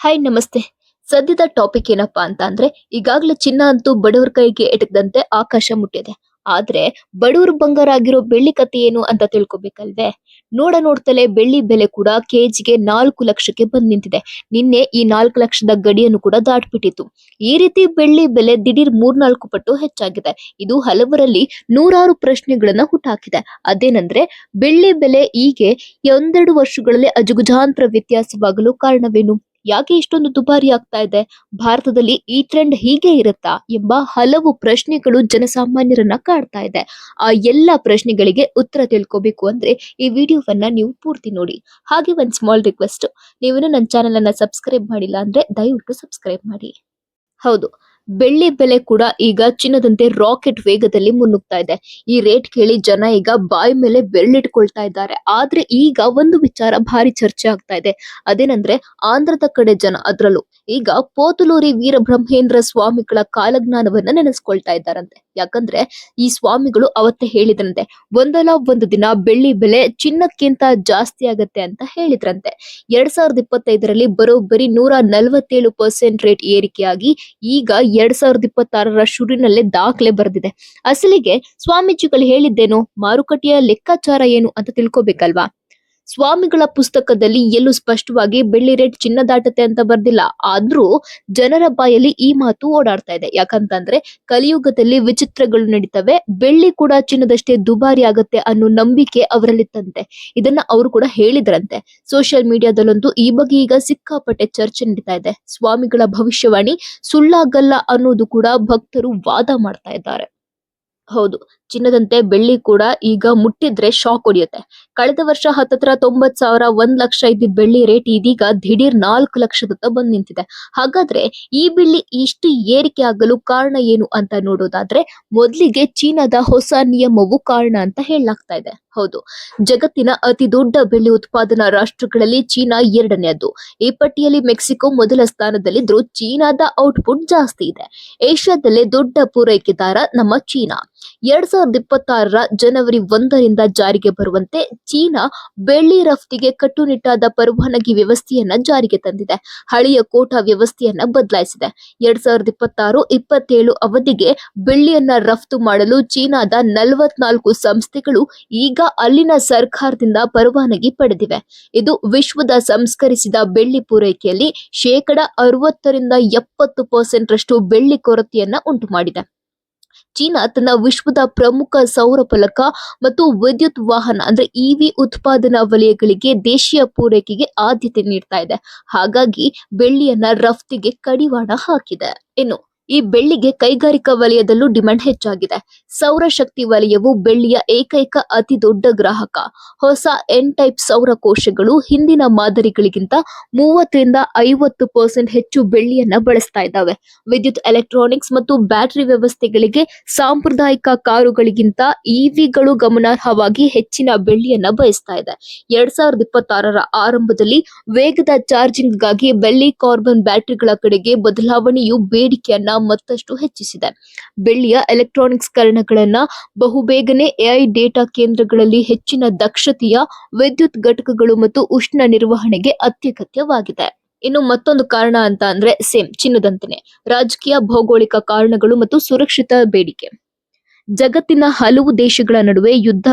Hi ನಮಸ್ತೆ. ಸದ್ಯದ topic ಏನಪ್ಪಾ ಅಂತ ಅಂದ್ರೆ ಈಗಾಗಲೇ ಚಿನ್ನ ಅಂತೂ ಬಡವರ ಕೈಗೆ ಎಟಕದಂತೆ ಆಕಾಶ ಮುಟ್ಟಿದೆ. ಆದ್ರೆ, ಬಡವರು ಬಂಗಾರ ಆಗಿರೋ ಬೆಳ್ಳಿ ಕಥೆ ಏನು ಅಂತ ತಿಳ್ಕೊಬೇಕಲ್ವೇ? ನೋಡ ನೋಡ್ತಲೇ ಬೆಳ್ಳಿ ಬೆಲೆ ಕೂಡ ಕೆಜಿಗೆ ನಾಲ್ಕು ಲಕ್ಷಕ್ಕೆ ಬಂದ್ ನಿಂತಿದೆ. ನಿನ್ನೆ ಈ ನಾಲ್ಕು ಲಕ್ಷದ ಗಡಿಯನ್ನು ಕೂಡ ದಾಟ್ಬಿಟ್ಟಿತ್ತು. ಈ ರೀತಿ ಬೆಳ್ಳಿ ಬೆಲೆ ದಿಢೀರ್ ಮೂರ್ನಾಲ್ಕು ಪಟ್ಟು ಹೆಚ್ಚಾಗಿದೆ. ಇದು ಹಲವರಲ್ಲಿ ನೂರಾರು ಪ್ರಶ್ನೆಗಳನ್ನ ಹುಟ್ಟಾಕಿದೆ ಅದೇನಂದ್ರೆ, ಬೆಳ್ಳಿ ಬೆಲೆ ಹೀಗೆ ಒಂದೆರಡು ವರ್ಷಗಳಲ್ಲಿ ಅಜುಗುಜಾಂತರ ವ್ಯತ್ಯಾಸವಾಗಲು ಕಾರಣವೇನು? ಯಾಕೆ ಇಷ್ಟೊಂದು ದುಬಾರಿ ಆಗ್ತಾ ಇದೆ? ಭಾರತದಲ್ಲಿ ಈ ಟ್ರೆಂಡ್ ಹೀಗೆ ಇರುತ್ತಾ ಎಂಬ ಹಲವು ಪ್ರಶ್ನೆಗಳು ಜನಸಾಮಾನ್ಯರನ್ನ ಕಾಡ್ತಾ ಇದೆ. ಆ ಎಲ್ಲ ಪ್ರಶ್ನೆಗಳಿಗೆ ಉತ್ತರ ತಿಳ್ಕೋಬೇಕು ಅಂದ್ರೆ ಈ ವಿಡಿಯೋವನ್ನ ನೀವು ಪೂರ್ತಿ ನೋಡಿ. ಹಾಗೆ ಒಂದ್ ಸ್ಮಾಲ್ ರಿಕ್ವೆಸ್ಟ್ ನೀವೇನು ನನ್ನ ಚಾನೆಲ್ ಅನ್ನ ಸಬ್ಸ್ಕ್ರೈಬ್ ಮಾಡಿಲ್ಲ ಅಂದ್ರೆ ದಯವಿಟ್ಟು ಸಬ್ಸ್ಕ್ರೈಬ್ ಮಾಡಿ. ಹೌದು. ಬೆಳ್ಳಿ ಬೆಲೆ ಕೂಡ ಈಗ ಚಿನ್ನದಂತೆ ರಾಕೆಟ್ ವೇಗದಲ್ಲಿ ಮುನ್ನುಗ್ತಾ ಇದೆ. ಈ ರೇಟ್ ಕೇಳಿ ಜನ ಈಗ ಬಾಯಿ ಮೇಲೆ ಬೆರಳಿಟ್ಕೊಳ್ತಾ ಇದ್ದಾರೆ. ಆದ್ರೆ ಈಗ ಒಂದು ವಿಚಾರ ಭಾರಿ ಚರ್ಚೆ ಆಗ್ತಾ ಇದೆ. ಅದೇನಂದ್ರೆ ಆಂಧ್ರದ ಕಡೆ ಜನ ಅದ್ರಲ್ಲೂ ಈಗ ಪೋತುಲೂರಿ ವೀರಬ್ರಹ್ಮೇಂದ್ರ ಸ್ವಾಮಿಗಳ ಕಾಲಜ್ಞಾನವನ್ನ ನೆನೆಸ್ಕೊಳ್ತಾ ಇದ್ದಾರಂತೆ. ಯಾಕಂದ್ರೆ ಈ ಸ್ವಾಮಿಗಳು ಅವತ್ತೇ ಹೇಳಿದ್ರಂತೆ, ಒಂದಲ್ಲ ಒಂದು ದಿನ ಬೆಳ್ಳಿ ಬೆಲೆ ಚಿನ್ನಕ್ಕಿಂತ ಜಾಸ್ತಿ ಆಗತ್ತೆ ಅಂತ ಹೇಳಿದ್ರಂತೆ. ಎರಡ್ ಸಾವಿರದ ಇಪ್ಪತ್ತೈದರಲ್ಲಿ ಬರೋಬ್ಬರಿ ನೂರ ನಲವತ್ತೇಳು ಪರ್ಸೆಂಟ್ ರೇಟ್ ಏರಿಕೆಯಾಗಿ ಈಗ ಎರಡ್ ಸಾವಿರದ ಇಪ್ಪತ್ತಾರರ ಶುರುವಿನಲ್ಲೇ ದಾಖಲೆ ಬರೆದಿದೆ. ಅಸಲಿಗೆ ಸ್ವಾಮೀಜಿಗಳು ಹೇಳಿದ್ದೇನು ಮಾರುಕಟ್ಟೆಯ ಲೆಕ್ಕಾಚಾರ ಏನು ಅಂತ ತಿಳ್ಕೊಬೇಕಲ್ವಾ? ಸ್ವಾಮಿಗಳ ಪುಸ್ತಕದಲ್ಲಿ ಎಲ್ಲೂ ಸ್ಪಷ್ಟವಾಗಿ ಬೆಳ್ಳಿ ರೇಟ್ ಚಿನ್ನ ದಾಟತೆ ಅಂತ ಬರ್ದಿಲ್ಲ. ಆದ್ರೂ ಜನರ ಬಾಯಲ್ಲಿ ಈ ಮಾತು ಓಡಾಡ್ತಾ ಇದೆ. ಯಾಕಂತಂದ್ರೆ ಕಲಿಯುಗದಲ್ಲಿ ವಿಚಿತ್ರಗಳು ನಡೀತವೆ. ಬೆಳ್ಳಿ ಕೂಡ ಚಿನ್ನದಷ್ಟೇ ದುಬಾರಿ ಆಗತ್ತೆ ಅನ್ನೋ ನಂಬಿಕೆ ಅವರಲ್ಲಿತ್ತಂತೆ. ಇದನ್ನ ಅವರು ಕೂಡ ಹೇಳಿದ್ರಂತೆ. ಸೋಷಿಯಲ್ ಮೀಡಿಯಾದಲ್ಲಂತೂ ಈ ಬಗ್ಗೆ ಈಗ ಸಿಕ್ಕಾಪಟ್ಟೆ ಚರ್ಚೆ ನಡೀತಾ ಇದೆ. ಸ್ವಾಮಿಗಳ ಭವಿಷ್ಯವಾಣಿ ಸುಳ್ಳಾಗಲ್ಲ ಅನ್ನೋದು ಕೂಡ ಭಕ್ತರು ವಾದ ಮಾಡ್ತಾ ಇದ್ದಾರೆ. ಹೌದು, ಚಿನ್ನದಂತೆ ಬೆಳ್ಳಿ ಕೂಡ ಈಗ ಮುಟ್ಟಿದ್ರೆ ಶಾಕ್ ಹೊಡಿಯುತ್ತೆ. ಕಳೆದ ವರ್ಷ ಹತ್ತತ್ರ ತೊಂಬತ್ ಸಾವಿರ ಒಂದ್ ಲಕ್ಷ ಇದ್ದಿದ್ದ ಬೆಳ್ಳಿ ರೇಟ್ ಇದೀಗ ದಿಢೀರ್ ನಾಲ್ಕು ಲಕ್ಷದತ್ತ ಬಂದ್ ನಿಂತಿದೆ. ಹಾಗಾದ್ರೆ ಈ ಬೆಳ್ಳಿ ಇಷ್ಟು ಏರಿಕೆ ಆಗಲು ಕಾರಣ ಏನು ಅಂತ ನೋಡೋದಾದ್ರೆ ಮೊದಲಿಗೆ ಚೀನಾದ ಹೊಸ ನಿಯಮವು ಕಾರಣ ಅಂತ ಹೇಳಲಾಗ್ತಾ ಇದೆ. ಹೌದು, ಜಗತ್ತಿನ ಅತಿ ದೊಡ್ಡ ಬೆಳ್ಳಿ ಉತ್ಪಾದನಾ ರಾಷ್ಟ್ರಗಳಲ್ಲಿ ಚೀನಾ ಎರಡನೆಯದು ಈ ಪಟ್ಟಿಯಲ್ಲಿ ಮೆಕ್ಸಿಕೋ ಮೊದಲ ಸ್ಥಾನದಲ್ಲಿದ್ದರೂ ಚೀನಾದ ಔಟ್ಪುಟ್ ಜಾಸ್ತಿ ಇದೆ. ಏಷ್ಯಾದಲ್ಲೇ ದೊಡ್ಡ ಪೂರೈಕೆದಾರ ನಮ್ಮ ಚೀನಾ. ಎರಡ್ ಸಾವಿರದ ಇಪ್ಪತ್ತಾರರ ಜನವರಿ ಒಂದರಿಂದ ಜಾರಿಗೆ ಬರುವಂತೆ ಚೀನಾ ಬೆಳ್ಳಿ ರಫ್ತಿಗೆ ಕಟ್ಟುನಿಟ್ಟಾದ ಪರವಾನಗಿ ವ್ಯವಸ್ಥೆಯನ್ನ ಜಾರಿಗೆ ತಂದಿದೆ. ಹಳೆಯ ಕೋಟಾ ವ್ಯವಸ್ಥೆಯನ್ನ ಬದಲಾಯಿಸಿದೆ. ಎರಡ್ ಸಾವಿರದ ಇಪ್ಪತ್ತಾರು ಇಪ್ಪತ್ತೇಳು ಅವಧಿಗೆ ಬೆಳ್ಳಿಯನ್ನ ರಫ್ತು ಮಾಡಲು ಚೀನಾದ ನಲವತ್ನಾಲ್ಕು ಸಂಸ್ಥೆಗಳು ಈಗ ಅಲ್ಲಿನ ಸರ್ಕಾರದಿಂದ ಪರವಾನಗಿ ಪಡೆದಿವೆ. ಇದು ವಿಶ್ವದ ಸಂಸ್ಕರಿಸಿದ ಬೆಳ್ಳಿ ಪೂರೈಕೆಯಲ್ಲಿ ಶೇಕಡ ಅರವತ್ತರಿಂದ ಎಪ್ಪತ್ತು ಪರ್ಸೆಂಟ್ ರಷ್ಟು ಬೆಳ್ಳಿ ಕೊರತೆಯನ್ನ ಉಂಟು ಮಾಡಿದೆ ಚೀನಾ ತನ್ನ ವಿಶ್ವದ ಪ್ರಮುಖ ಸೌರ ಫಲಕ ಮತ್ತು ವಿದ್ಯುತ್ ವಾಹನ, ಅಂದ್ರೆ ಇವಿ ಉತ್ಪಾದನಾ ವಲಯಗಳಿಗೆ ದೇಶೀಯ ಪೂರೈಕೆಗೆ ಆದ್ಯತೆ ನೀಡ್ತಾ ಇದೆ. ಹಾಗಾಗಿ ಬೆಳ್ಳಿಯನ್ನ ರಫ್ತಿಗೆ ಕಡಿವಾಣ ಹಾಕಿದೆ. ಇನ್ನು ಈ ಬೆಳ್ಳಿಗೆ ಕೈಗಾರಿಕಾ ವಲಯದಲ್ಲೂ ಡಿಮ್ಯಾಂಡ್ ಹೆಚ್ಚಾಗಿದೆ. ಸೌರಶಕ್ತಿ ವಲಯವು ಬೆಳ್ಳಿಯ ಏಕೈಕ ಅತಿ ದೊಡ್ಡ ಗ್ರಾಹಕ. ಹೊಸ ಎನ್ ಟೈಪ್ ಸೌರ ಕೋಶಗಳು ಹಿಂದಿನ ಮಾದರಿಗಳಿಗಿಂತ ಮೂವತ್ತರಿಂದ ಐವತ್ತು ಪರ್ಸೆಂಟ್ ಹೆಚ್ಚು ಬೆಳ್ಳಿಯನ್ನ ಬಳಸ್ತಾ ಇದ್ದಾವೆ. ವಿದ್ಯುತ್ ಎಲೆಕ್ಟ್ರಾನಿಕ್ಸ್ ಮತ್ತು ಬ್ಯಾಟರಿ ವ್ಯವಸ್ಥೆಗಳಿಗೆ ಸಾಂಪ್ರದಾಯಿಕ ಕಾರುಗಳಿಗಿಂತ ಇವಿಗಳು ಗಮನಾರ್ಹವಾಗಿ ಹೆಚ್ಚಿನ ಬೆಳ್ಳಿಯನ್ನ ಬಯಸ್ತಾ ಇದೆ. ಎರಡ್ ಸಾವಿರದ ಇಪ್ಪತ್ತಾರರ ಆರಂಭದಲ್ಲಿ ವೇಗದ ಚಾರ್ಜಿಂಗ್ಗಾಗಿ ಬೆಳ್ಳಿ ಕಾರ್ಬನ್ ಬ್ಯಾಟರಿಗಳ ಕಡೆಗೆ ಬದಲಾವಣೆಯು ಬೇಡಿಕೆಯನ್ನ ಮತ್ತಷ್ಟು ಹೆಚ್ಚಿಸಿದೆ. ಬೆಳ್ಳಿಯ ಎಲೆಕ್ಟ್ರಾನಿಕ್ಸ್ ಕರಣಗಳನ್ನ ಬಹುಬೇಗನೆ ಎಐ ಡೇಟಾ ಕೇಂದ್ರಗಳಲ್ಲಿ ಹೆಚ್ಚಿನ ದಕ್ಷತೆಯ ವಿದ್ಯುತ್ ಘಟಕಗಳು ಮತ್ತು ಉಷ್ಣ ನಿರ್ವಹಣೆಗೆ ಅತ್ಯಗತ್ಯವಾಗಿದೆ. ಇನ್ನು ಮತ್ತೊಂದು ಕಾರಣ ಅಂತ ಅಂದ್ರೆ ಸೇಮ್ ಚಿನ್ನದಂತೆಯೇ ರಾಜಕೀಯ, ಭೌಗೋಳಿಕ ಕಾರಣಗಳು ಮತ್ತು ಸುರಕ್ಷಿತ ಬೇಡಿಕೆ. ಜಗತ್ತಿನ ಹಲವು ದೇಶಗಳ ನಡುವೆ ಯುದ್ಧ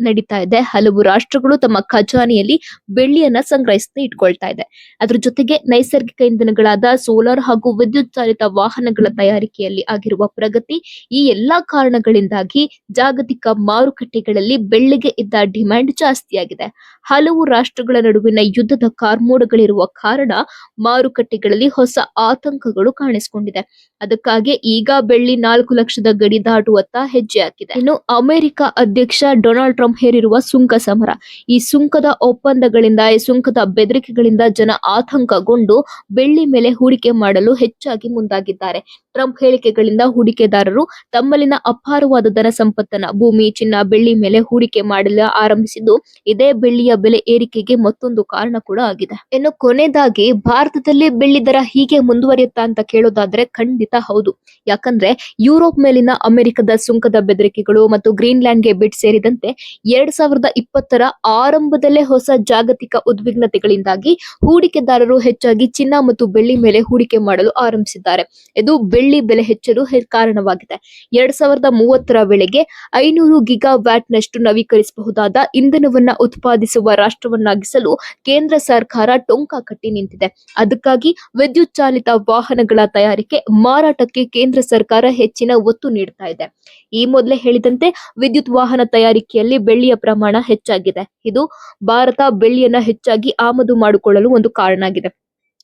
ನಡೀತಾ ಇದೆ. ಹಲವು ರಾಷ್ಟ್ರಗಳು ತಮ್ಮ ಖಜಾನೆಯಲ್ಲಿ ಬೆಳ್ಳಿಯನ್ನ ಸಂಗ್ರಹಿಸಿ ಇಟ್ಕೊಳ್ತಾ ಇದೆ. ಅದ್ರ ಜೊತೆಗೆ ನೈಸರ್ಗಿಕ ಇಂಧನಗಳಾದ ಸೋಲಾರ್ ಹಾಗೂ ವಿದ್ಯುತ್ ಚಾಲಿತ ವಾಹನಗಳ ತಯಾರಿಕೆಯಲ್ಲಿ ಆಗಿರುವ ಪ್ರಗತಿ ಈ ಎಲ್ಲಾ ಕಾರಣಗಳಿಂದಾಗಿ ಜಾಗತಿಕ ಮಾರುಕಟ್ಟೆಗಳಲ್ಲಿ ಬೆಳ್ಳಿಗೆ ಇದ್ದ ಡಿಮ್ಯಾಂಡ್ ಜಾಸ್ತಿಯಾಗಿದೆ. ಹಲವು ರಾಷ್ಟ್ರಗಳ ನಡುವಿನ ಯುದ್ಧದ ಕಾರ್ಮೋಡಗಳಿರುವ ಕಾರಣ ಮಾರುಕಟ್ಟೆಗಳಲ್ಲಿ ಹೊಸ ಆತಂಕಗಳು ಕಾಣಿಸಿಕೊಂಡಿದೆ. ಅದಕ್ಕಾಗಿ ಈಗ ಬೆಳ್ಳಿ ನಾಲ್ಕು ಲಕ್ಷದ ಗಡಿ ದಾಟುವತ್ತ ಹೆಜ್ಜೆ ಹಾಕಿದೆ. ಇನ್ನು ಅಮೆರಿಕ ಅಧ್ಯಕ್ಷ ಡೊನಾಲ್ಡ್ ಹೇರಿರುವ ಸುಂಕ ಸಮರ ಈ ಸುಂಕದ ಒಪ್ಪಂದಗಳಿಂದ, ಈ ಸುಂಕದ ಬೆದರಿಕೆಗಳಿಂದ ಜನ ಆತಂಕಗೊಂಡು ಬೆಳ್ಳಿ ಮೇಲೆ ಹೂಡಿಕೆ ಮಾಡಲು ಹೆಚ್ಚಾಗಿ ಮುಂದಾಗಿದ್ದಾರೆ. ಟ್ರಂಪ್ ಹೇಳಿಕೆಗಳಿಂದ ಹೂಡಿಕೆದಾರರು ತಮ್ಮಲ್ಲಿನ ಅಪಾರವಾದ ಧನ ಸಂಪತ್ತನ್ನ, ಭೂಮಿ, ಚಿನ್ನ, ಬೆಳ್ಳಿ ಮೇಲೆ ಹೂಡಿಕೆ ಮಾಡಲು ಆರಂಭಿಸಿದ್ದು, ಇದೇ ಬೆಳ್ಳಿಯ ಬೆಲೆ ಏರಿಕೆಗೆ ಮತ್ತೊಂದು ಕಾರಣ ಕೂಡ ಆಗಿದೆ. ಇನ್ನು ಕೊನೆಯದಾಗಿ, ಭಾರತದಲ್ಲಿ ಬೆಳ್ಳಿ ದರ ಹೀಗೆ ಮುಂದುವರಿಯುತ್ತಾ ಅಂತ ಕೇಳೋದಾದ್ರೆ ಖಂಡಿತ ಹೌದು. ಯಾಕಂದ್ರೆ ಯುರೋಪ್ ಮೇಲಿನ ಅಮೆರಿಕದ ಸುಂಕದ ಬೆದರಿಕೆಗಳು ಮತ್ತು ಗ್ರೀನ್ಲ್ಯಾಂಡ್ಗೆ ಬಿಟ್ ಸೇರಿದಂತೆ ಎರಡ್ ಸಾವಿರದ ಇಪ್ಪತ್ತರ ಆರಂಭದಲ್ಲೇ ಹೊಸ ಜಾಗತಿಕ ಉದ್ವಿಗ್ನತೆಗಳಿಂದಾಗಿ ಹೂಡಿಕೆದಾರರು ಹೆಚ್ಚಾಗಿ ಚಿನ್ನ ಮತ್ತು ಬೆಳ್ಳಿ ಮೇಲೆ ಹೂಡಿಕೆ ಮಾಡಲು ಆರಂಭಿಸಿದ್ದಾರೆ. ಇದು ಬೆಳ್ಳಿ ಬೆಲೆ ಹೆಚ್ಚಲು ಕಾರಣವಾಗಿದೆ. ಎರಡ್ ಸಾವಿರದ ಮೂವತ್ತರ ವೇಳೆಗೆ ಐನೂರು ಗಿಗಾ ವ್ಯಾಟ್ ನಷ್ಟು ನವೀಕರಿಸಬಹುದಾದ ಇಂಧನವನ್ನ ಉತ್ಪಾದಿಸುವ ರಾಷ್ಟ್ರವನ್ನಾಗಿಸಲು ಕೇಂದ್ರ ಸರ್ಕಾರ ಟೊಂಕ ಕಟ್ಟಿ ನಿಂತಿದೆ. ಅದಕ್ಕಾಗಿ ವಿದ್ಯುತ್ ಚಾಲಿತ ವಾಹನಗಳ ತಯಾರಿಕೆ ಮಾರಾಟಕ್ಕೆ ಕೇಂದ್ರ ಸರ್ಕಾರ ಹೆಚ್ಚಿನ ಒತ್ತು ನೀಡ್ತಾ ಇದೆ. ಈ ಮೊದಲೇ ಹೇಳಿದಂತೆ ವಿದ್ಯುತ್ ವಾಹನ ತಯಾರಿಕೆಯಲ್ಲಿ ಬೆಳ್ಳಿಯ ಪ್ರಮಾಣ ಹೆಚ್ಚಾಗಿದೆ. ಇದು ಭಾರತ ಬೆಳ್ಳಿಯನ್ನ ಹೆಚ್ಚಾಗಿ ಆಮದು ಮಾಡಿಕೊಳ್ಳಲು ಒಂದು ಕಾರಣ ಆಗಿದೆ.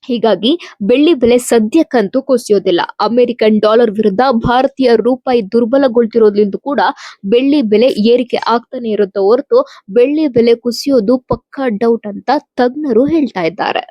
ಹೀಗಾಗಿ ಬೆಳ್ಳಿ ಬೆಲೆ ಸದ್ಯಕ್ಕಂತೂ ಕುಸಿಯೋದಿಲ್ಲ. ಅಮೆರಿಕನ್ ಡಾಲರ್ ವಿರುದ್ಧ ಭಾರತೀಯ ರೂಪಾಯಿ ದುರ್ಬಲಗೊಳ್ತಿರೋದ್ರಿಂದ ಕೂಡ ಬೆಳ್ಳಿ ಬೆಲೆ ಏರಿಕೆ ಆಗ್ತಾನೆ ಇರುತ್ತೆ ಹೊರತು ಬೆಳ್ಳಿ ಬೆಲೆ ಕುಸಿಯೋದು ಪಕ್ಕಾ ಡೌಟ್ ಅಂತ ತಜ್ಞರು ಹೇಳ್ತಾ ಇದ್ದಾರೆ.